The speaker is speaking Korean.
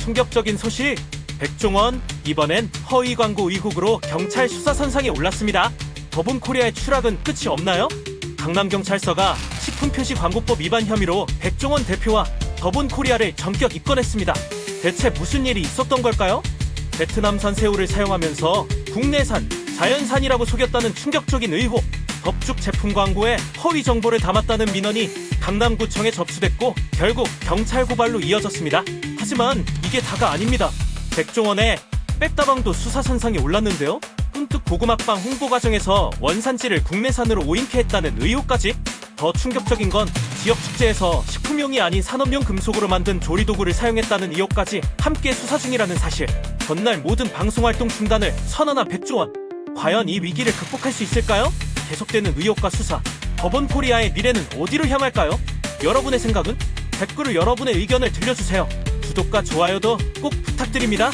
충격적인 소식. 백종원 이번엔 허위 광고 의혹으로 경찰 수사 선상에 올랐습니다. 더본 코리아의 추락은 끝이 없나요? 강남경찰서가 식품 표시 광고법 위반 혐의로 백종원 대표와 더본 코리아를 전격 입건했습니다. 대체 무슨 일이 있었던 걸까요? 베트남산 새우를 사용하면서 국내산, 자연산이라고 속였다는 충격적인 의혹, 덥죽 제품 광고에 허위 정보를 담았다는 민원이 강남구청에 접수됐고 결국 경찰 고발로 이어졌습니다. 하지만 이게 다가 아닙니다. 백종원의 백다방도 수사 선상에 올랐는데요. 꿈뚝 고구마빵 홍보 과정에서 원산지를 국내산으로 오인케 했다는 의혹까지 더 충격적인 건 지역 축제에서 식품용이 아닌 산업용 금속으로 만든 조리 도구를 사용했다는 의혹까지 함께 수사 중이라는 사실. 전날 모든 방송 활동 중단을 선언한 백종원. 과연 이 위기를 극복할 수 있을까요? 계속되는 의혹과 수사. 법원 코리아의 미래는 어디로 향할까요? 여러분의 생각은? 댓글로 여러분의 의견을 들려주세요. 구독과 좋아요도 꼭 부탁드립니다.